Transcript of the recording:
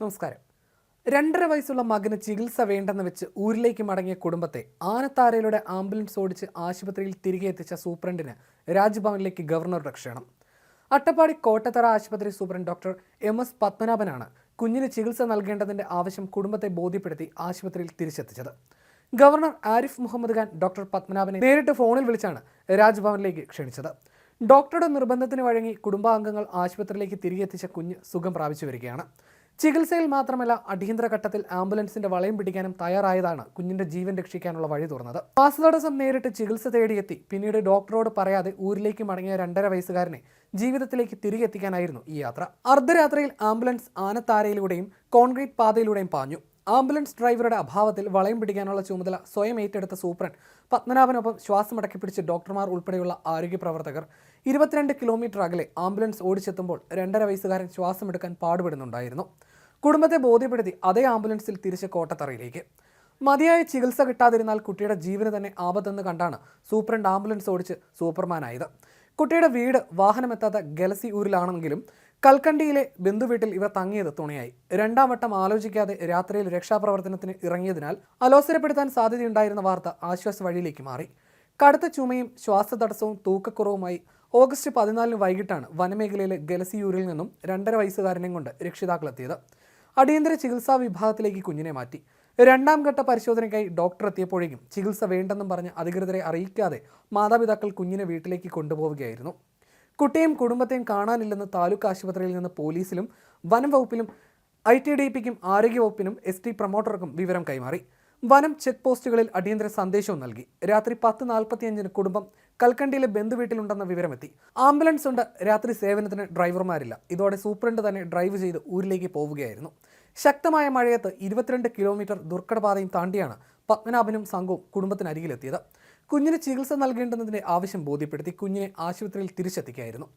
നമസ്കാരം. രണ്ടര വയസ്സുള്ള മകന് ചികിത്സ വേണ്ടെന്ന് വെച്ച് ഊരിലേക്ക് മടങ്ങിയ കുടുംബത്തെ ആനത്താരയിലൂടെ ആംബുലൻസ് ഓടിച്ച് ആശുപത്രിയിൽ തിരികെ എത്തിച്ച സൂപ്രണ്ടിന് രാജ്ഭവനിലേക്ക് ഗവർണറുടെ ക്ഷണം. അട്ടപ്പാടി കോട്ടത്തറ ആശുപത്രി സൂപ്രണ്ട് ഡോക്ടർ എം എസ് പത്മനാഭനാണ് കുഞ്ഞിന് ചികിത്സ നൽകേണ്ടതിന്റെ ആവശ്യം കുടുംബത്തെ ബോധ്യപ്പെടുത്തി ആശുപത്രിയിൽ തിരിച്ചെത്തിച്ചത്. ഗവർണർ ആരിഫ് മുഹമ്മദ് ഖാൻ ഡോക്ടർ പത്മനാഭനെ നേരിട്ട് ഫോണിൽ വിളിച്ചാണ് രാജ്ഭവനിലേക്ക് ക്ഷണിച്ചത്. ഡോക്ടറുടെ നിർബന്ധത്തിന് വഴങ്ങി കുടുംബാംഗങ്ങൾ ആശുപത്രിയിലേക്ക് തിരികെ എത്തിച്ച കുഞ്ഞ് സുഖം പ്രാപിച്ചു വരികയാണ്. ചികിത്സയിൽ മാത്രമല്ല അടിയന്തര ഘട്ടത്തിൽ ആംബുലൻസിന്റെ വളയം പിടിക്കാനും തയ്യാറായതാണ് കുഞ്ഞിന്റെ ജീവൻ രക്ഷിക്കാനുള്ള വഴി തുറന്നത്. ശ്വാസതടസ്സം നേരിട്ട് ചികിത്സ തേടിയെത്തി. പിന്നീട് ഡോക്ടറോട് പറയാതെ ഊരിലേക്ക് മടങ്ങിയ രണ്ടര വയസ്സുകാരനെ ജീവിതത്തിലേക്ക് തിരികെ എത്തിക്കാനായിരുന്നു ഈ യാത്ര. അർദ്ധരാത്രിയിൽ ആംബുലൻസ് ആനത്താരയിലൂടെയും കോൺക്രീറ്റ് പാതയിലൂടെയും പാഞ്ഞു. ആംബുലൻസ് ഡ്രൈവറുടെ അഭാവത്തിൽ വളയം പിടിക്കാനുള്ള ചുമതല സ്വയം ഏറ്റെടുത്ത സൂപ്രണ്ട് പത്മനാഭനൊപ്പം ശ്വാസമടക്കി പിടിച്ച് ഡോക്ടർമാർ ഉൾപ്പെടെയുള്ള ആരോഗ്യ പ്രവർത്തകർ ഇരുപത്തിരണ്ട് കിലോമീറ്റർ അകലെ ആംബുലൻസ് ഓടിച്ചെത്തുമ്പോൾ രണ്ടര വയസ്സുകാരൻ ശ്വാസമെടുക്കാൻ പാടുപെടുന്നുണ്ടായിരുന്നു. കുടുംബത്തെ ബോധ്യപ്പെടുത്തി അതേ ആംബുലൻസിൽ തിരിച്ച് കോട്ടത്തറയിലേക്ക്. മതിയായ ചികിത്സ കിട്ടാതിരുന്നാൽ കുട്ടിയുടെ ജീവന് തന്നെ ആപത്തെന്ന് കണ്ടാണ് സൂപ്രണ്ട് ആംബുലൻസ് ഓടിച്ച് സൂപ്പർമാനായത്. കുട്ടിയുടെ വീട് വാഹനമെത്താത്ത ഗലസി ഊരിലാണെങ്കിലും കൽക്കണ്ടിയിലെ ബന്ധുവീട്ടിൽ ഇവർ തങ്ങിയത് തുണയായി. രണ്ടാം വട്ടം ആലോചിക്കാതെ രാത്രിയിൽ രക്ഷാപ്രവർത്തനത്തിന് ഇറങ്ങിയതിനാൽ അലോസരപ്പെടുത്താൻ സാധ്യതയുണ്ടായിരുന്ന വാർത്ത ആശ്വാസ വഴിയിലേക്ക് മാറി. കടുത്ത ചുമയും ശ്വാസതടസ്സവും തൂക്കക്കുറവുമായി ഓഗസ്റ്റ് പതിനാലിന് വൈകിട്ടാണ് വനമേഖലയിലെ ഗലസിയൂരിൽ നിന്നും രണ്ടര വയസ്സുകാരനെയും കൊണ്ട് രക്ഷിതാക്കളെത്തിയത്. അടിയന്തര ചികിത്സാ വിഭാഗത്തിലേക്ക് കുഞ്ഞിനെ മാറ്റി. രണ്ടാം ഘട്ട പരിശോധനയ്ക്കായി ഡോക്ടർ എത്തിയപ്പോഴേക്കും ചികിത്സ വേണ്ടെന്നും പറഞ്ഞ് അധികൃതരെ അറിയിക്കാതെ മാതാപിതാക്കൾ കുഞ്ഞിനെ വീട്ടിലേക്ക് കൊണ്ടുപോവുകയായിരുന്നു. കുട്ടിയും കുടുംബത്തെയും കാണാനില്ലെന്ന് താലൂക്ക് ആശുപത്രിയിൽ നിന്ന് പോലീസിലും വനം വകുപ്പിലും ഐ ടി ഡി പിക്കും ആരോഗ്യവകുപ്പിനും എസ് ടി പ്രൊമോട്ടർക്കും വിവരം കൈമാറി. വനം ചെക്ക് പോസ്റ്റുകളിൽ അടിയന്തര സന്ദേശവും നൽകി. രാത്രി പത്ത് നാൽപ്പത്തിയഞ്ചിന് കുടുംബം കൽക്കണ്ടിയിലെ ബന്ധുവീട്ടിലുണ്ടെന്ന വിവരമെത്തി. ആംബുലൻസ് ഉണ്ട്. രാത്രി സേവനത്തിന് ഡ്രൈവർമാരില്ല. ഇതോടെ സൂപ്രണ്ട് തന്നെ ഡ്രൈവ് ചെയ്ത് ഊരിലേക്ക് പോവുകയായിരുന്നു. ശക്തമായ മഴയത്ത് ഇരുപത്തിരണ്ട് കിലോമീറ്റർ ദുർഘടപാതയും താണ്ടിയാണ് പത്മനാഭനും സംഘവും കുടുംബത്തിനരികിലെത്തിയത്. കുഞ്ഞിന് ചികിത്സ നൽകേണ്ടതിന്റെ ആവശ്യം ബോധ്യപ്പെടുത്തി കുഞ്ഞിനെ ആശുപത്രിയിൽ തിരിച്ചെത്തിക്കുകയായിരുന്നു.